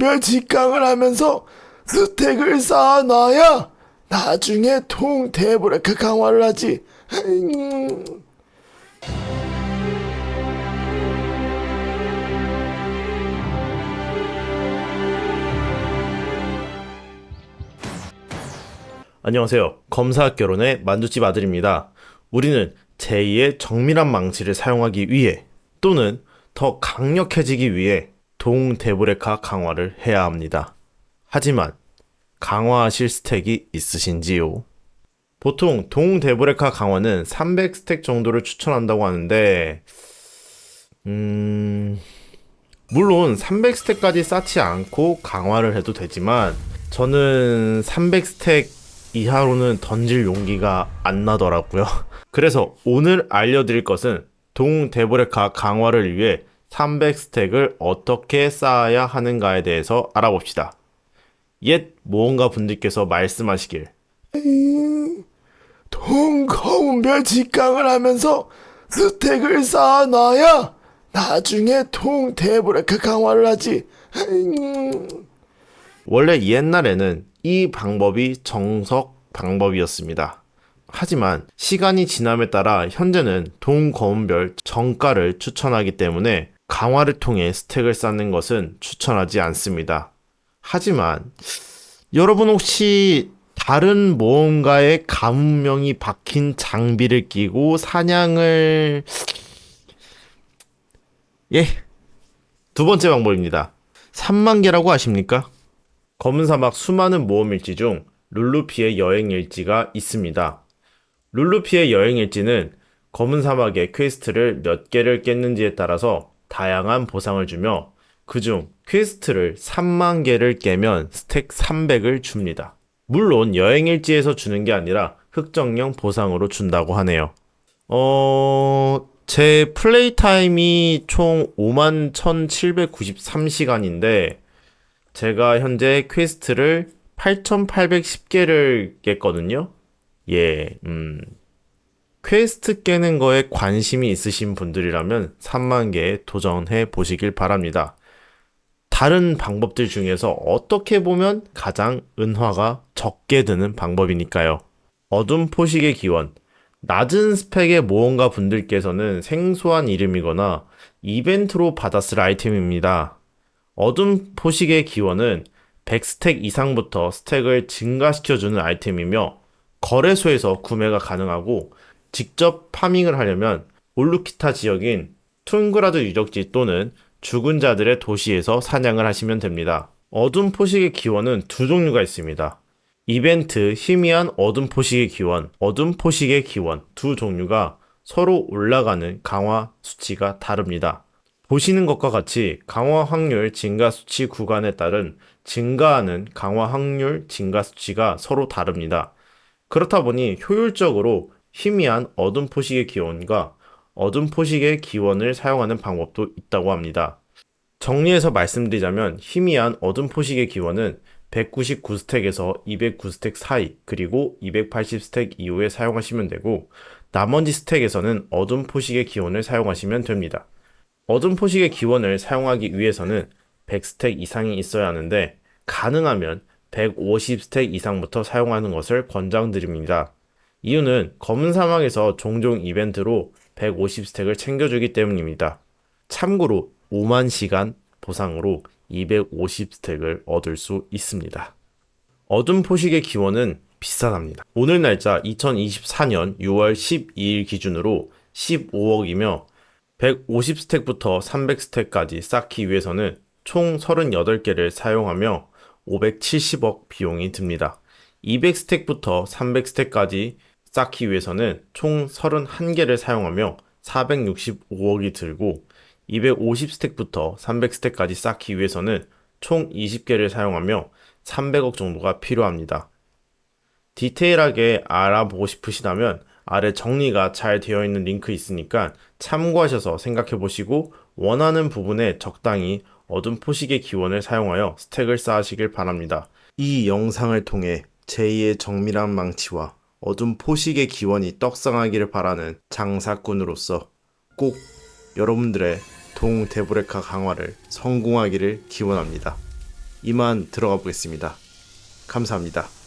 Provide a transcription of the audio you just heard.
고운별 직강을 하면서 스택을 쌓아놔야 나중에 통대브레카 강화를 하지. 음. 안녕하세요. 검사 결혼의 만두집 아들입니다. 우리는 제2의 정밀한 망치를 사용하기 위해 또는 더 강력해지기 위해 동데브레카 강화를 해야 합니다. 하지만 강화하실 스택이 있으신지요? 보통 동데브레카 강화는 300스택 정도를 추천한다고 하는데 음... 물론 300스택까지 쌓지 않고 강화를 해도 되지만 저는 300스택 이하로는 던질 용기가 안 나더라고요. 그래서 오늘 알려드릴 것은 동데브레카 강화를 위해 300스택을 어떻게 쌓아야 하는가에 대해서 알아봅시다. 옛 모험가 분들께서 말씀하시길 통 고운별 직강을 하면서 스택을 쌓아놔야 나중에 통대브레카 강화를 하지. 음. 원래 옛날에는 이 방법이 정석 방법이었습니다. 하지만 시간이 지남에 따라 현재는 동거운별 정가를 추천하기 때문에 강화를 통해 스택을 쌓는 것은 추천하지 않습니다. 하지만 여러분 혹시 다른 모험가의 가문명이 박힌 장비를 끼고 사냥을 예. 두 번째 방법입니다. 3만 개라고 아십니까? 검은 사막 수많은 모험 일지 중 룰루피의 여행 일지가 있습니다. 룰루피의 여행 일지는 검은 사막의 퀘스트를 몇 개를 깼는지에 따라서 다양한 보상을 주며 그중 퀘스트를 3만 개를 깨면 스택 300을 줍니다. 물론 여행 일지에서 주는 게 아니라 흑정령 보상으로 준다고 하네요. 어, 제 플레이 타임이 총 51,793시간인데 제가 현재 퀘스트를 8,810개를 깼거든요. 예, 음. 퀘스트 깨는 거에 관심이 있으신 분들이라면 3만 개 도전해 보시길 바랍니다. 다른 방법들 중에서 어떻게 보면 가장 은화가 적게 드는 방법이니까요. 어둠 포식의 기원. 낮은 스펙의 모험가 분들께서는 생소한 이름이거나 이벤트로 받았을 아이템입니다. 어둠 포식의 기원은 100스택 이상부터 스택을 증가시켜주는 아이템이며 거래소에서 구매가 가능하고 직접 파밍을 하려면 올루키타 지역인 툰그라드 유적지 또는 죽은 자들의 도시에서 사냥을 하시면 됩니다. 어둠 포식의 기원은 두 종류가 있습니다. 이벤트 희미한 어둠 포식의 기원, 어둠 포식의 기원 두 종류가 서로 올라가는 강화 수치가 다릅니다. 보시는 것과 같이 강화 확률 증가 수치 구간에 따른 증가하는 강화 확률 증가 수치가 서로 다릅니다. 그렇다 보니 효율적으로 희미한 어둠 포식의 기원과 어둠 포식의 기원을 사용하는 방법도 있다고 합니다. 정리해서 말씀드리자면 희미한 어둠 포식의 기원은 199스택에서 209스택 사이 그리고 280스택 이후에 사용하시면 되고 나머지 스택에서는 어둠 포식의 기원을 사용하시면 됩니다. 어둠 포식의 기원을 사용하기 위해서는 100스택 이상이 있어야 하는데 가능하면 150스택 이상부터 사용하는 것을 권장드립니다. 이유는 검은 사막에서 종종 이벤트로 150스택을 챙겨주기 때문입니다. 참고로 5만 시간 보상으로 250스택을 얻을 수 있습니다. 어둠 포식의 기원은 비싸답니다. 오늘 날짜 2024년 6월 12일 기준으로 15억이며 150스택부터 300스택까지 쌓기 위해서는 총 38개를 사용하며 570억 비용이 듭니다. 200스택부터 300스택까지 쌓기 위해서는 총 31개를 사용하며 465억이 들고 250스택부터 300스택까지 쌓기 위해서는 총 20개를 사용하며 300억 정도가 필요합니다. 디테일하게 알아보고 싶으시다면 아래 정리가 잘 되어 있는 링크 있으니까 참고하셔서 생각해 보시고 원하는 부분에 적당히 어둠 포식의 기원을 사용하여 스택을 쌓으시길 바랍니다. 이 영상을 통해 제2의 정밀한 망치와 어둠 포식의 기원이 떡상하기를 바라는 장사꾼으로서 꼭 여러분들의 동데브레카 강화를 성공하기를 기원합니다. 이만 들어가 보겠습니다. 감사합니다.